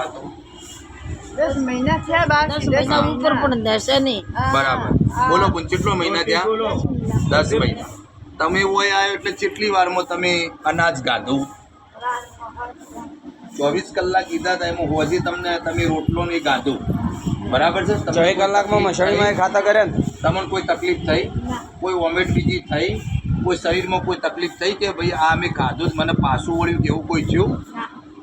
ખાતો દસ મહિના થયા બાદ દસ મહિના ઉપર પણ થશે નહીં. બરાબર. બોલો પણ કેટલો મહિના થયા? દસ મહિના. તમે હોય આવ્યો એટલે કેટલી વારમાં તમે અનાજ ગાધું? ચોવીસ કલાક કીધા હતા એમાં હોજી તમને તમે રોટલો નહીં ગાધું. બરાબર છે? છ કલાકમાં મસાળીમાં ખાતા કરે ને? તમને કોઈ તકલીફ થઈ? કોઈ વોમિટ બીજી થઈ? કોઈ શરીરમાં કોઈ તકલીફ થઈ કે ભાઈ આ મેં ખાધું મને પાછું વળ્યું કે એવું કોઈ થયું?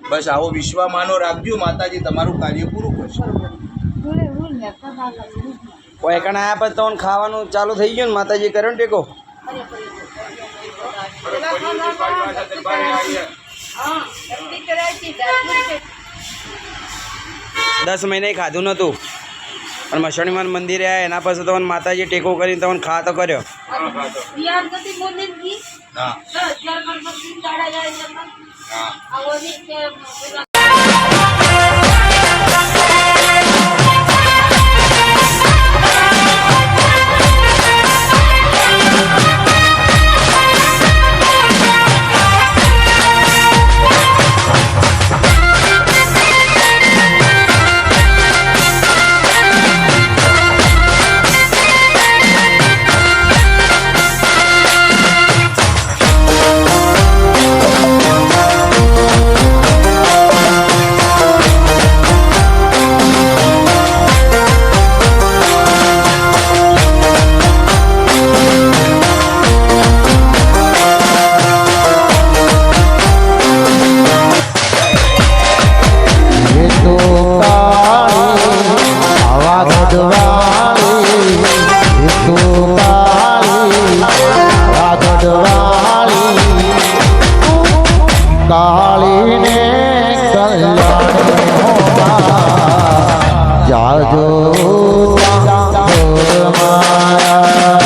બસ આવો વિશ્વામાનો રાખજો માતાજી તમારું કાર્ય પૂરું કરશે કોઈ એકણ આયા પછી તમને ખાવાનું ચાલુ થઈ ગયું ને માતાજી કર્યો ને ટેકો દસ મહિને ખાધું નહોતું પણ મસણીમાન મંદિરે આવ્યા એના પછી તમને માતાજી ટેકો કરીને તમને ખા તો કર્યો હા હા 啊，我那天 કાળીને કલ્યાણ જાજો મારા.